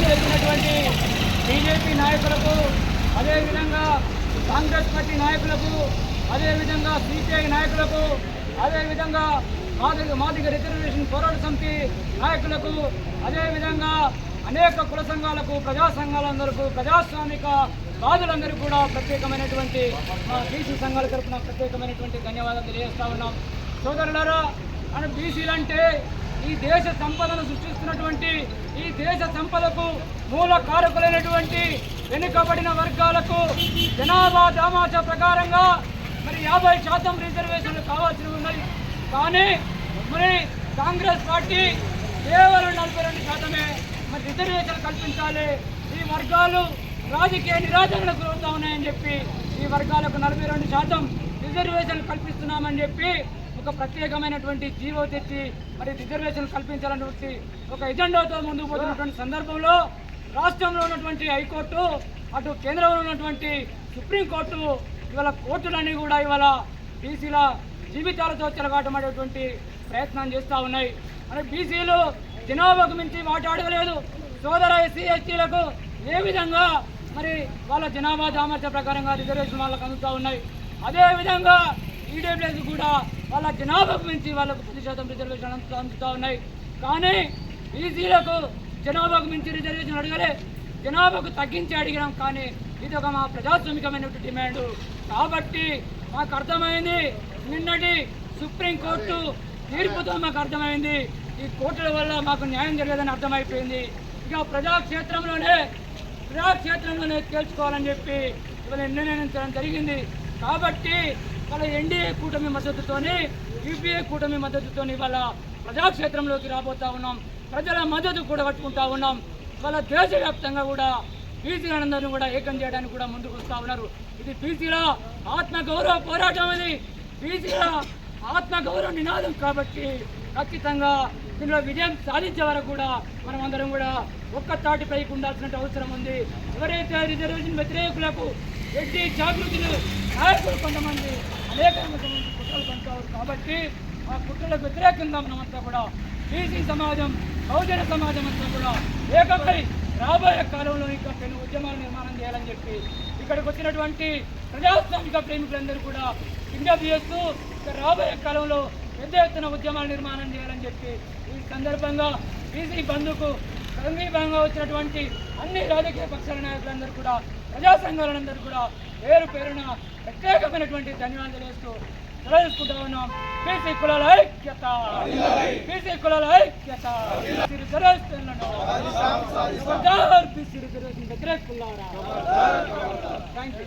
రాష్ట్రంలో జరిగినటువంటి బీజేపీ నాయకులకు అదేవిధంగా కాంగ్రెస్ పార్టీ నాయకులకు అదేవిధంగా సిపిఐ నాయకులకు అదేవిధంగా మాదిగ మాదిగ రిజర్వేషన్ పోరాట సమితి నాయకులకు అదేవిధంగా అనేక కుల సంఘాలకు ప్రజా సంఘాలందరకు ప్రజాస్వామిక బాధులందరూ కూడా ప్రత్యేకమైనటువంటి మా బీసీ సంఘాల తరఫున ప్రత్యేకమైనటువంటి ధన్యవాదాలు తెలియజేస్తా ఉన్నాం. సోదరులారా మన బీసీలంటే ఈ దేశ సంపదను సృష్టిస్తున్నటువంటి ఈ దేశ సంపదకు మూల కారకులైనటువంటి వెనుకబడిన వర్గాలకు జనాభా దామాచ ప్రకారంగా మరి యాభై శాతం రిజర్వేషన్లు కావాల్సి ఉన్నాయి. కానీ మరి కాంగ్రెస్ పార్టీ కేవలం నలభై రెండు శాతమే మరి రిజర్వేషన్ కల్పించాలి. ఈ వర్గాలు రాజకీయ నిరాధరణకు గురవుతా ఉన్నాయని చెప్పి ఈ వర్గాలకు నలభై రెండు శాతం రిజర్వేషన్ కల్పిస్తున్నామని చెప్పి ఒక ప్రత్యేకమైనటువంటి జీవో తెచ్చి మరి రిజర్వేషన్ కల్పించాలన్నటువంటి ఒక ఎజెండాతో ముందుకు పోతున్నటువంటి సందర్భంలో రాష్ట్రంలో ఉన్నటువంటి హైకోర్టు అటు కేంద్రంలో ఉన్నటువంటి సుప్రీంకోర్టు ఇవాళ కోర్టులన్నీ కూడా ఇవాళ బీసీల జీవితాలతో తిరగాటమనేటువంటి ప్రయత్నం చేస్తూ ఉన్నాయి. మరి బీసీలు జనాభాకు మించి మాట్లాడలేదు సోదర ఎస్సీ ఎస్టీలకు ఏ విధంగా మరి వాళ్ళ జనాభా సామర్థ్య ప్రకారంగా రిజర్వేషన్ వాళ్ళకు అందుతూ ఉన్నాయి. అదేవిధంగా ఈడబ్ల్యూఎస్ కూడా వాళ్ళ జనాభాకు మించి వాళ్ళకు పది శాతం రిజర్వేషన్ అందుతూ ఉన్నాయి. కానీ బీసీలకు జనాభాకు మించి రిజర్వేషన్ అడగలే. జనాభాకు తగ్గించి అడిగినాం కానీ ఇది ఒక మా ప్రజాస్వామికమైనటువంటి డిమాండ్. కాబట్టి మాకు అర్థమైంది. నిన్నటి సుప్రీంకోర్టు తీర్పుతో మాకు అర్థమైంది. ఈ కోర్టుల వల్ల మాకు న్యాయం జరగదని అర్థమైపోయింది. ఇక ప్రజాక్షేత్రంలోనే ప్రజాక్షేత్రంలోనే తేల్చుకోవాలని చెప్పి ఇవాళ నిర్ణయించడం జరిగింది. కాబట్టి వాళ్ళ ఎన్డీఏ కూటమి మద్దతుతోని యూపీఏ కూటమి మద్దతుతోని ఇవాళ ప్రజాక్షేత్రంలోకి రాబోతా ఉన్నాం. ప్రజల మద్దతు కూడా కట్టుకుంటా ఉన్నాం. వాళ్ళ దేశవ్యాప్తంగా కూడా బీసీలందరినీ కూడా ఏకం చేయడానికి కూడా ముందుకు వస్తూ ఉన్నారు. ఇది బీసీల ఆత్మగౌరవ పోరాటం ఇది బీసీల ఆత్మగౌరవ నినాదం కాబట్టి ఖచ్చితంగా దీనిలో విజయం సాధించే వరకు కూడా మనం అందరం కూడా ఒక్క తాటిపైకి ఉండాల్సిన అవసరం ఉంది. ఎవరైతే రిజర్వేషన్ వ్యతిరేకులకు ఎట్టి జాగృతులు నాయకులు కొంతమంది అనేక కుట్రలు పంటారు కాబట్టి ఆ కుట్రలకు వ్యతిరేకంగా మనమంతా కూడా బీసీ సమాజం బహుజన సమాజం అంతా కూడా ఏకమై రాబోయే కాలంలో ఇంకా పెను ఉద్యమాలు నిర్మాణం చేయాలని చెప్పి ఇక్కడికి వచ్చినటువంటి ప్రజాస్వామిక ప్రేమికులందరూ కూడా విజ్ఞప్తి చేస్తూ రాబోయే కాలంలో పెద్ద ఎత్తున ఉద్యమాలు నిర్మాణం చేయాలని చెప్పి ఈ సందర్భంగా బీసీ బంధుకు సంఘీభంగా వచ్చినటువంటి అన్ని రాజకీయ పక్షాల నాయకులందరూ కూడా ప్రజా సంఘాలందరూ కూడా పేరు పేరున ప్రత్యేకమైనటువంటి ధన్యవాదాలు వేస్తూ సెలవు ఉన్నాం. బీసీ కులాల ఐక్యత. బీసీ కులాల ఐక్యత. బీసీ రిజర్వేషన్లను థ్యాంక్ యూ